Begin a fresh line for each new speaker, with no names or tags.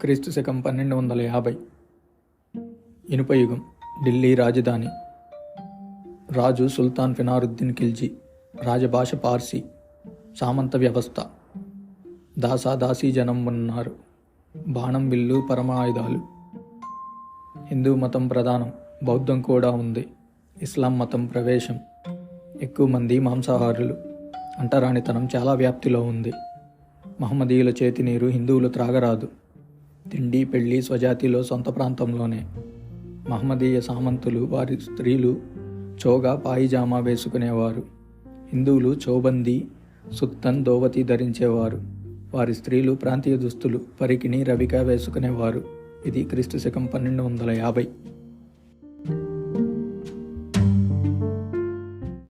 క్రీస్తు శకం పన్నెండు వందల యాభై. ఇనుపయుగం ఢిల్లీ రాజధాని. రాజు సుల్తాన్ ఫినారుద్దీన్ ఖిల్జీ రాజభాష పార్సీ సామంత వ్యవస్థ. దాసా దాసీ జనం ఉన్నారు. బాణం విల్లు పరమాయుధాలు. హిందూ మతం ప్రధానం బౌద్ధం కూడా ఉంది. ఇస్లాం మతం ప్రవేశం. ఎక్కువ మంది మాంసాహారులు. అంటరానితనం చాలా వ్యాప్తిలో ఉంది. మహమ్మదీయుల చేతి నీరు హిందువులు త్రాగరాదు. తిండి పెళ్ళి స్వజాతిలో సొంత ప్రాంతంలోనే. మహమ్మదీయ సామంతులు వారి స్త్రీలు చోగా పాయిజామా వేసుకునేవారు. హిందువులు చోబందీ సుత్తన్ దోవతి ధరించేవారు. వారి స్త్రీలు ప్రాంతీయ దుస్తులు పరికిణి రవిక వేసుకునేవారు. ఇది క్రీస్తు శకం పన్నెండు వందల యాభై.